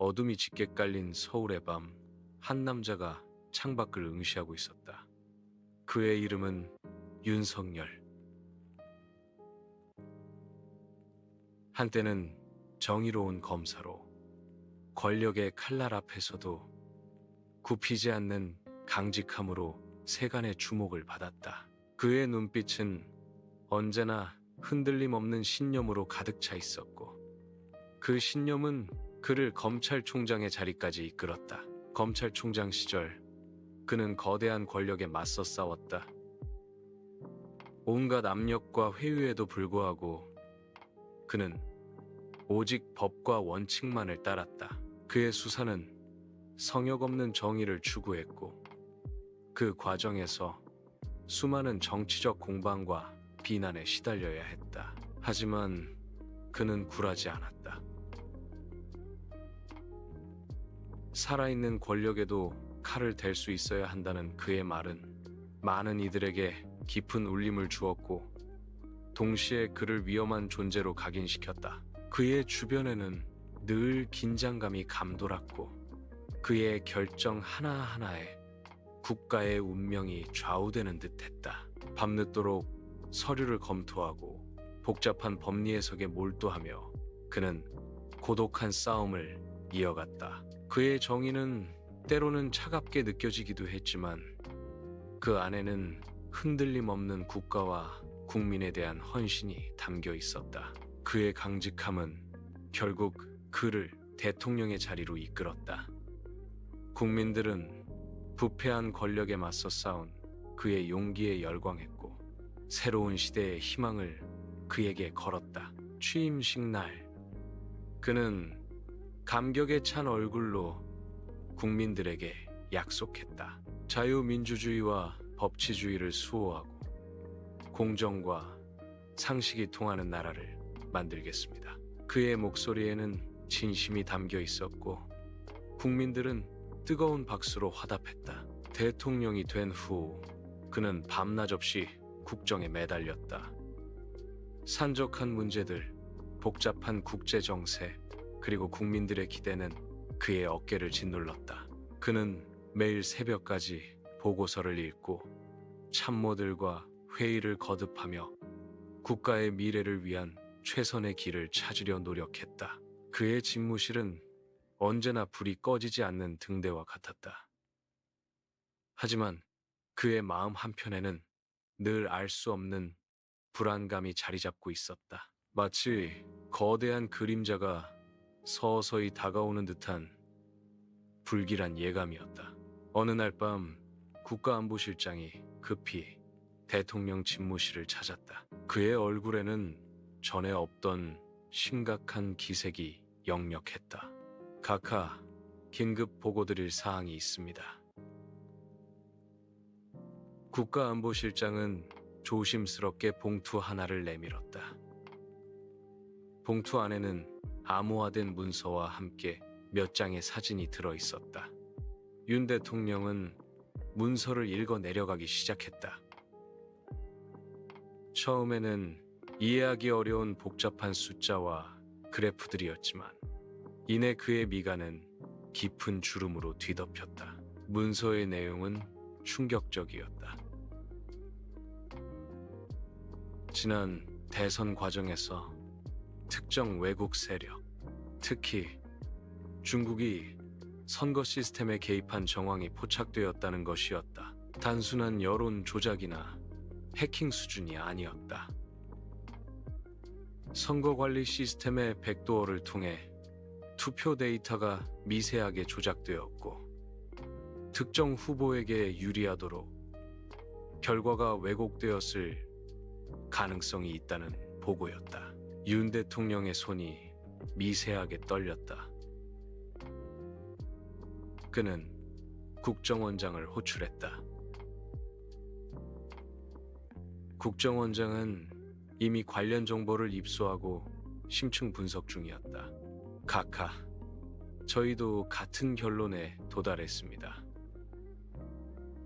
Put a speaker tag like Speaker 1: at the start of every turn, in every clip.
Speaker 1: 어둠이 짙게 깔린 서울의 밤, 한 남자가 창밖을 응시하고 있었다. 그의 이름은 윤석열. 한때는 정의로운 검사로 권력의 칼날 앞에서도 굽히지 않는 강직함으로 세간의 주목을 받았다. 그의 눈빛은 언제나 흔들림 없는 신념으로 가득 차 있었고 그 신념은 그를 검찰총장의 자리까지 이끌었다. 검찰총장 시절 그는 거대한 권력에 맞서 싸웠다. 온갖 압력과 회유에도 불구하고 그는 오직 법과 원칙만을 따랐다. 그의 수사는 성역 없는 정의를 추구했고 그 과정에서 수많은 정치적 공방과 비난에 시달려야 했다. 하지만 그는 굴하지 않았다. 살아있는 권력에도 칼을 댈 수 있어야 한다는 그의 말은 많은 이들에게 깊은 울림을 주었고 동시에 그를 위험한 존재로 각인시켰다. 그의 주변에는 늘 긴장감이 감돌았고 그의 결정 하나하나에 국가의 운명이 좌우되는 듯했다. 밤늦도록 서류를 검토하고 복잡한 법리 해석에 몰두하며 그는 고독한 싸움을 이어갔다. 그의 정의는 때로는 차갑게 느껴지기도 했지만 그 안에는 흔들림 없는 국가와 국민에 대한 헌신이 담겨 있었다. 그의 강직함은 결국 그를 대통령의 자리로 이끌었다. 국민들은 부패한 권력에 맞서 싸운 그의 용기에 열광했고 새로운 시대의 희망을 그에게 걸었다. 취임식 날 그는 감격에 찬 얼굴로 국민들에게 약속했다. 자유민주주의와 법치주의를 수호하고 공정과 상식이 통하는 나라를 만들겠습니다. 그의 목소리에는 진심이 담겨 있었고 국민들은 뜨거운 박수로 화답했다. 대통령이 된 후 그는 밤낮 없이 국정에 매달렸다. 산적한 문제들, 복잡한 국제 정세, 그리고 국민들의 기대는 그의 어깨를 짓눌렀다. 그는 매일 새벽까지 보고서를 읽고 참모들과 회의를 거듭하며 국가의 미래를 위한 최선의 길을 찾으려 노력했다. 그의 집무실은 언제나 불이 꺼지지 않는 등대와 같았다. 하지만 그의 마음 한편에는 늘 알 수 없는 불안감이 자리 잡고 있었다. 마치 거대한 그림자가 서서히 다가오는 듯한 불길한 예감이었다. 어느 날 밤 국가안보실장이 급히 대통령 집무실을 찾았다. 그의 얼굴에는 전에 없던 심각한 기색이 역력했다. 각하, 긴급 보고드릴 사항이 있습니다. 국가안보실장은 조심스럽게 봉투 하나를 내밀었다. 봉투 안에는 암호화된 문서와 함께 몇 장의 사진이 들어 있었다. 윤 대통령은 문서를 읽어 내려가기 시작했다. 처음에는 이해하기 어려운 복잡한 숫자와 그래프들이었지만 이내 그의 미간은 깊은 주름으로 뒤덮였다. 문서의 내용은 충격적이었다. 지난 대선 과정에서 특정 외국 세력, 특히 중국이 선거 시스템에 개입한 정황이 포착되었다는 것이었다. 단순한 여론 조작이나 해킹 수준이 아니었다. 선거 관리 시스템의 백도어를 통해 투표 데이터가 미세하게 조작되었고 특정 후보에게 유리하도록 결과가 왜곡되었을 가능성이 있다는 보고였다. 윤 대통령의 손이 미세하게 떨렸다. 그는 국정원장을 호출했다. 국정원장은 이미 관련 정보를 입수하고 심층 분석 중이었다. 각하, 저희도 같은 결론에 도달했습니다.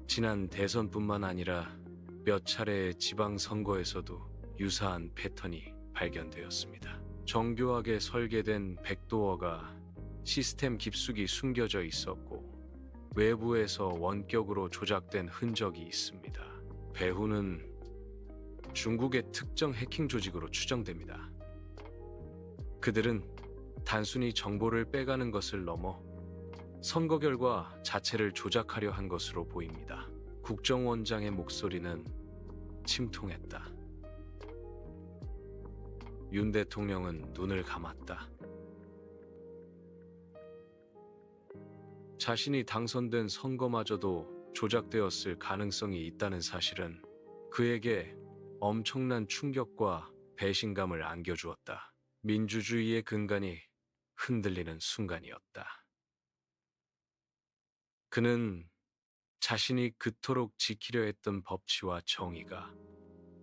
Speaker 1: 지난 대선뿐만 아니라 몇 차례의 지방선거에서도 유사한 패턴이 발견되었습니다. 정교하게 설계된 백도어가 시스템 깊숙이 숨겨져 있었고 외부에서 원격으로 조작된 흔적이 있습니다. 배후는 중국의 특정 해킹 조직으로 추정됩니다. 그들은 단순히 정보를 빼가는 것을 넘어 선거 결과 자체를 조작하려 한 것으로 보입니다. 국정원장의 목소리는 침통했다. 윤 대통령은 눈을 감았다. 자신이 당선된 선거마저도 조작되었을 가능성이 있다는 사실은 그에게 엄청난 충격과 배신감을 안겨주었다. 민주주의의 근간이 흔들리는 순간이었다. 그는 자신이 그토록 지키려 했던 법치와 정의가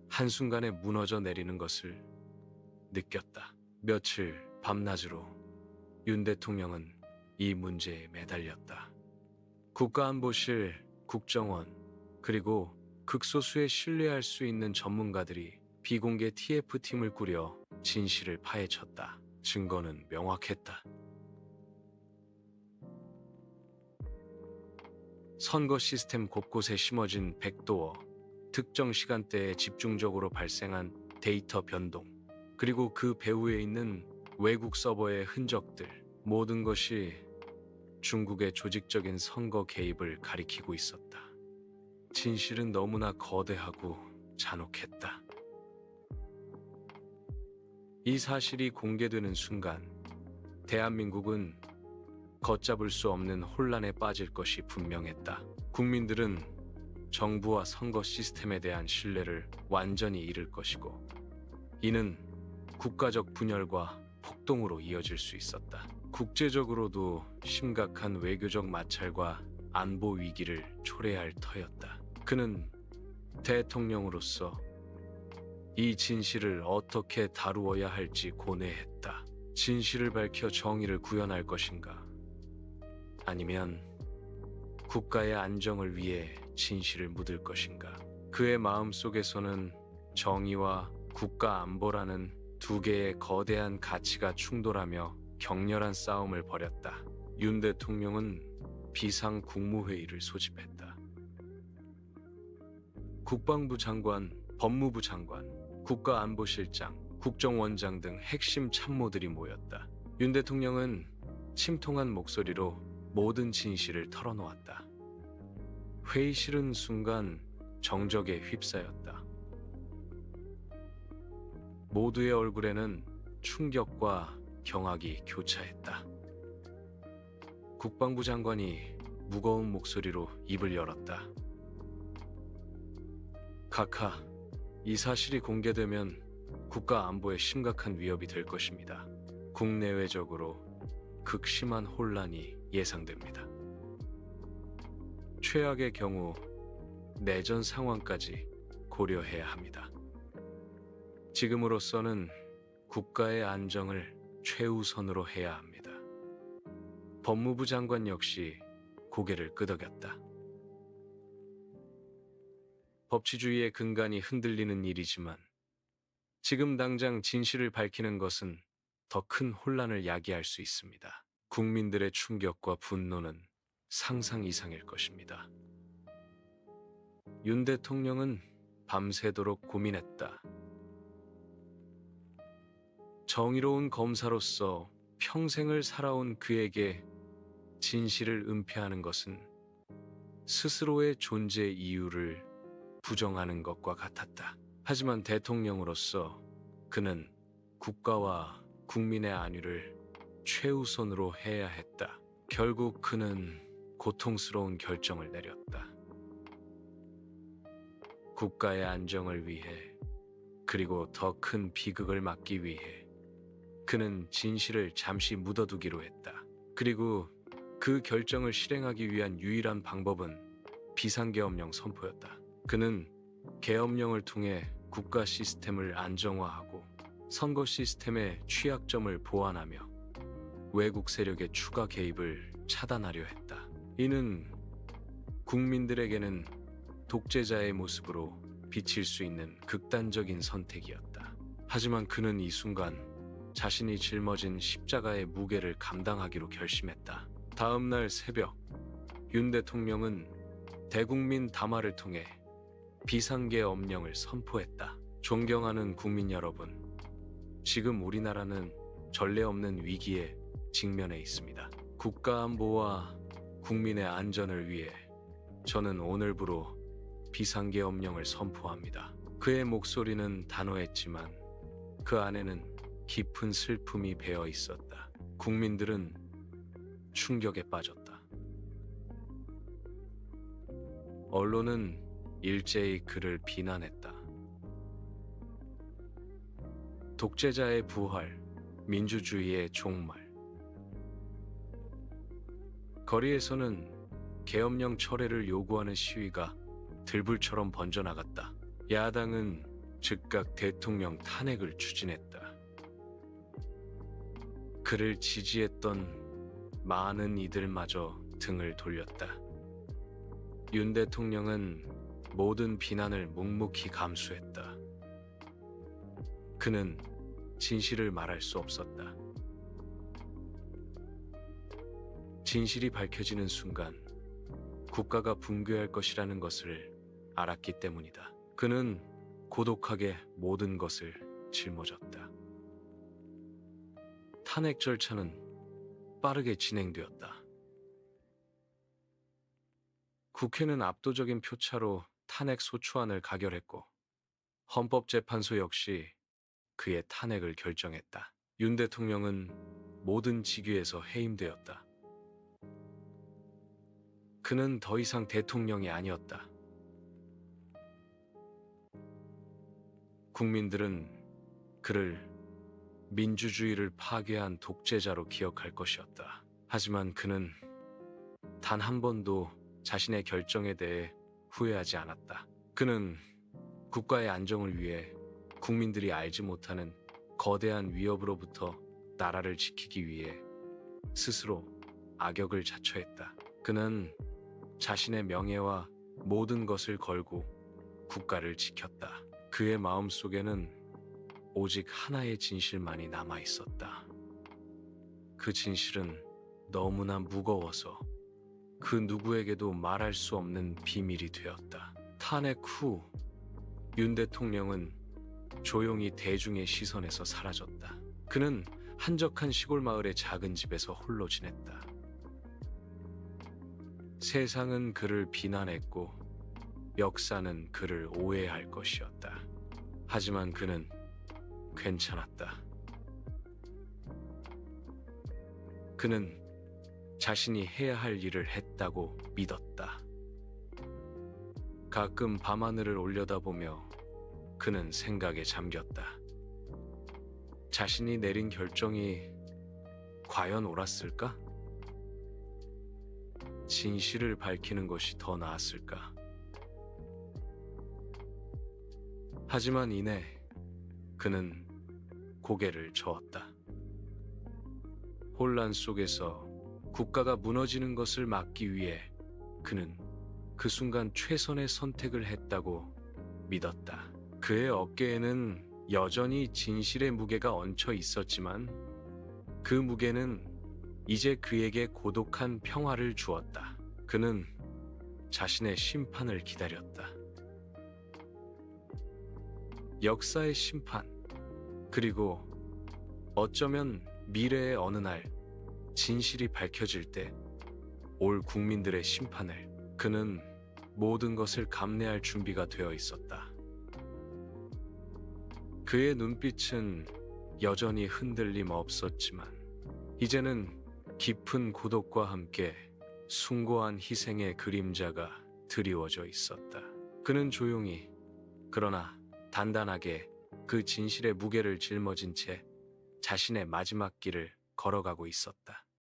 Speaker 1: 한순간에 무너져 내리는 것을 느꼈다. 며칠 밤낮으로 윤 대통령은 이 문제에 매달렸다. 국가안보실, 국정원, 그리고 극소수의 신뢰할 수 있는 전문가들이 비공개 TF팀을 꾸려 진실을 파헤쳤다. 증거는 명확했다. 선거 시스템 곳곳에 심어진 백도어, 특정 시간대에 집중적으로 발생한 데이터 변동, 그리고 그 배후에 있는 외국 서버의 흔적들, 모든 것이 중국의 조직적인 선거 개입을 가리키고 있었다. 진실은 너무나 거대하고 잔혹했다. 이 사실이 공개되는 순간, 대한민국은 걷잡을 수 없는 혼란에 빠질 것이 분명했다. 국민들은 정부와 선거 시스템에 대한 신뢰를 완전히 잃을 것이고, 이는 국가적 분열과 폭동으로 이어질 수 있었다. 국제적으로도 심각한 외교적 마찰과 안보 위기를 초래할 터였다. 그는 대통령으로서 이 진실을 어떻게 다루어야 할지 고뇌했다. 진실을 밝혀 정의를 구현할 것인가? 아니면 국가의 안정을 위해 진실을 묻을 것인가? 그의 마음 속에서는 정의와 국가 안보라는 두 개의 거대한 가치가 충돌하며 격렬한 싸움을 벌였다. 윤 대통령은 비상 국무회의를 소집했다. 국방부 장관, 법무부 장관, 국가안보실장, 국정원장 등 핵심 참모들이 모였다. 윤 대통령은 침통한 목소리로 모든 진실을 털어놓았다. 회의실은 순간 정적에 휩싸였다. 모두의 얼굴에는 충격과 경악이 교차했다. 국방부 장관이 무거운 목소리로 입을 열었다. 카카, 이 사실이 공개되면 국가 안보에 심각한 위협이 될 것입니다. 국내외적으로 극심한 혼란이 예상됩니다. 최악의 경우 내전 상황까지 고려해야 합니다. 지금으로서는 국가의 안정을 최우선으로 해야 합니다. 법무부 장관 역시 고개를 끄덕였다. 법치주의의 근간이 흔들리는 일이지만 지금 당장 진실을 밝히는 것은 더 큰 혼란을 야기할 수 있습니다. 국민들의 충격과 분노는 상상 이상일 것입니다. 윤 대통령은 밤새도록 고민했다. 정의로운 검사로서 평생을 살아온 그에게 진실을 은폐하는 것은 스스로의 존재 이유를 부정하는 것과 같았다. 하지만 대통령으로서 그는 국가와 국민의 안위를 최우선으로 해야 했다. 결국 그는 고통스러운 결정을 내렸다. 국가의 안정을 위해 그리고 더 큰 비극을 막기 위해 그는 진실을 잠시 묻어두기로 했다. 그리고 그 결정을 실행하기 위한 유일한 방법은 비상계엄령 선포였다. 그는 계엄령을 통해 국가 시스템을 안정화하고 선거 시스템의 취약점을 보완하며 외국 세력의 추가 개입을 차단하려 했다. 이는 국민들에게는 독재자의 모습으로 비칠 수 있는 극단적인 선택이었다. 하지만 그는 이 순간 자신이 짊어진 십자가의 무게를 감당하기로 결심했다. 다음 날 새벽, 윤 대통령은 대국민 담화를 통해 비상계 엄령을 선포했다. 존경하는 국민 여러분, 지금 우리나라는 전례 없는 위기에 직면해 있습니다. 국가 안보와 국민의 안전을 위해 저는 오늘부로 비상계 엄령을 선포합니다. 그의 목소리는 단호했지만 그 안에는 깊은 슬픔이 배어 있었다. 국민들은 충격에 빠졌다. 언론은 일제히 그를 비난했다. 독재자의 부활, 민주주의의 종말. 거리에서는 계엄령 철회를 요구하는 시위가 들불처럼 번져나갔다. 야당은 즉각 대통령 탄핵을 추진했다. 그를 지지했던 많은 이들마저 등을 돌렸다. 윤 대통령은 모든 비난을 묵묵히 감수했다. 그는 진실을 말할 수 없었다. 진실이 밝혀지는 순간 국가가 붕괴할 것이라는 것을 알았기 때문이다. 그는 고독하게 모든 것을 짊어졌다. 탄핵 절차는 빠르게 진행되었다. 국회는 압도적인 표차로 탄핵 소추안을 가결했고 헌법재판소 역시 그의 탄핵을 결정했다. 윤 대통령은 모든 직위에서 해임되었다. 그는 더 이상 대통령이 아니었다. 국민들은 그를 민주주의를 파괴한 독재자로 기억할 것이었다. 하지만 그는 단 한 번도 자신의 결정에 대해 후회하지 않았다. 그는 국가의 안정을 위해 국민들이 알지 못하는 거대한 위협으로부터 나라를 지키기 위해 스스로 악역을 자처했다. 그는 자신의 명예와 모든 것을 걸고 국가를 지켰다. 그의 마음 속에는 오직 하나의 진실만이 남아 있었다. 그 진실은 너무나 무거워서 그 누구에게도 말할 수 없는 비밀이 되었다. 탄핵 후 윤 대통령은 조용히 대중의 시선에서 사라졌다. 그는 한적한 시골 마을의 작은 집에서 홀로 지냈다. 세상은 그를 비난했고 역사는 그를 오해할 것이었다. 하지만 그는 괜찮았다. 그는 자신이 해야 할 일을 했다고 믿었다. 가끔 밤하늘을 올려다보며 그는 생각에 잠겼다. 자신이 내린 결정이 과연 옳았을까? 진실을 밝히는 것이 더 나았을까? 하지만 이내 그는 고개를 저었다. 혼란 속에서 국가가 무너지는 것을 막기 위해 그는 그 순간 최선의 선택을 했다고 믿었다. 그의 어깨에는 여전히 진실의 무게가 얹혀 있었지만 그 무게는 이제 그에게 고독한 평화를 주었다. 그는 자신의 심판을 기다렸다. 역사의 심판, 그리고 어쩌면 미래의 어느 날 진실이 밝혀질 때 올 국민들의 심판을 그는 모든 것을 감내할 준비가 되어 있었다. 그의 눈빛은 여전히 흔들림 없었지만 이제는 깊은 고독과 함께 숭고한 희생의 그림자가 드리워져 있었다. 그는 조용히 그러나 단단하게 그 진실의 무게를 짊어진 채 자신의 마지막 길을 걸어가고 있었다.